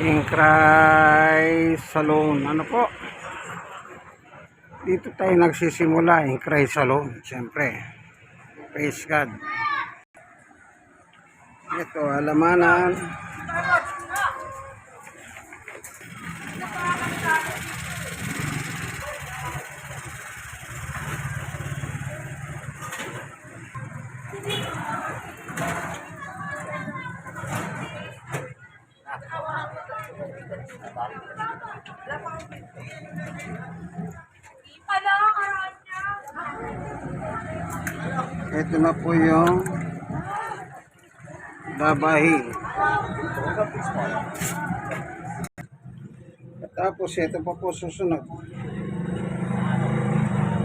Inkray Salon. Ano po? Dito tayo nagsisimula, Inkray Salon. Siyempre. Praise God. Ito, alamanan. Ito na po yung babahi. Tapos ito pa po susunod.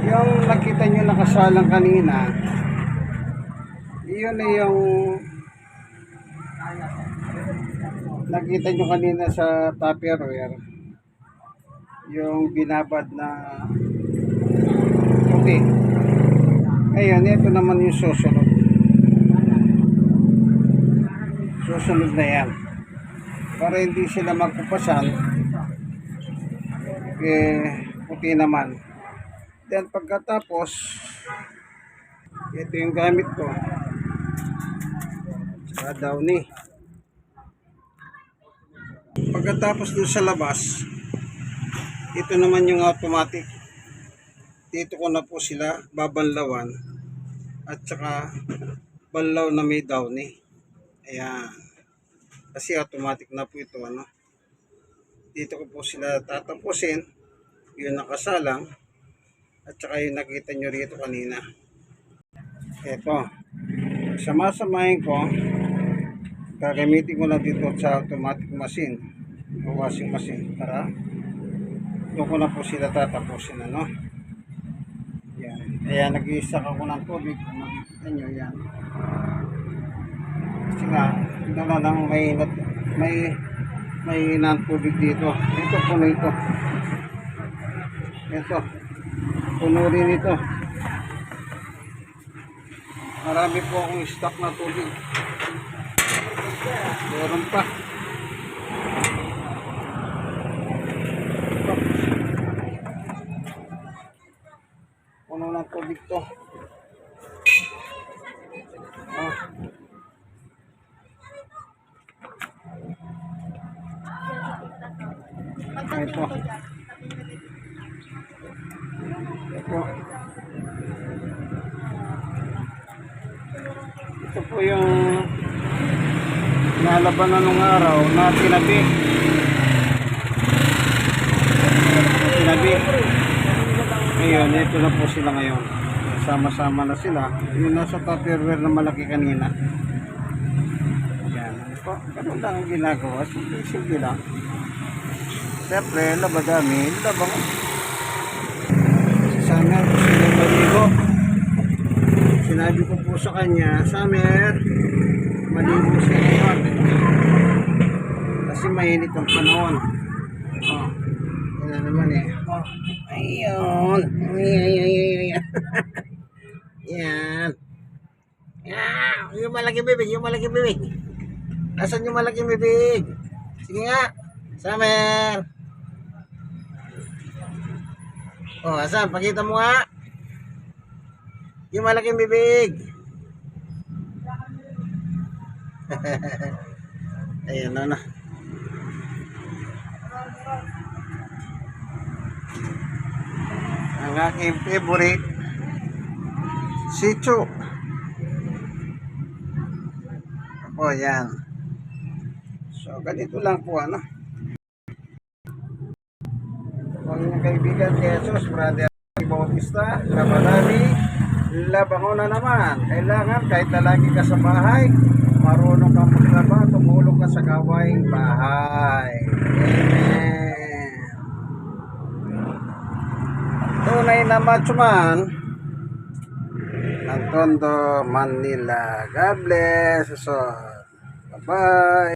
Yung nakita nyo nakasalang kanina, yun na yung nakita nyo kanina sa Tupperware yung binabad na puti. Ngayon, ito naman yung susunod. Susunod na yan. Para hindi sila magkupasan, eh, puti naman. Then pagkatapos, ito yung gamit ko. Sa downy. Pagkatapos dun sa labas, ito naman yung automatic. Dito ko na po sila babanlawan at saka banlaw na may downy. Ayan. Kasi automatic na po ito ano. Dito ko po sila tatapusin. Yung nakasalang at saka yung nakita nyo rito kanina. Eto. Samasamahin ko. Gagamitin ko na dito sa automatic machine washing machine para doon ko na po sila tatapusin ano yan. Kaya nag-iisak ako ng tubig. Kung makikita nyo, yan. Kasi nga, na lang may, may, may hinang tubig dito. Ito, puno ito. Ito. Puno rin ito. Marami po akong stock na tubig. Meron pa. Ito. Puno ng tubig to. Ah. Ito. Ito. Ito po yung nalaban na nung araw na tinabi. Tinabi. Ngayon, ito na po sila ngayon. Sama-sama na sila. Yung nasa Tupperware na malaki kanina. Yan. Po? Ganun lang ang ginagawa. Simple, simple lang. Siyempre, labadami. Labang. Si Summer, niya maligo. Sinabi ko po sa kanya, Summer, maligo siya ngayon. Kasi mainit ang panahon. Oh. Na naman eh. Ayun. Ay, ay, ay, ay, ay. Yan. Ah, yung malaking bibig, yung malaking bibig. Nasaan yung malaking bibig? Sige nga. Summer. Oh, asan? Pakita mo nga. Yung malaking bibig. Ayan na na. Ang aking favorite Sicho o yan. So ganito lang po ano. Inyong kaibigan Jesus brother Bautista Labanani labango na naman. Kailangan kahit lalaki ka sa bahay marunong ka maglaba tumulong ka sa gawaing bahay. Amen tunay na machuman ng Tondo, Manila. God bless. So, bye-bye.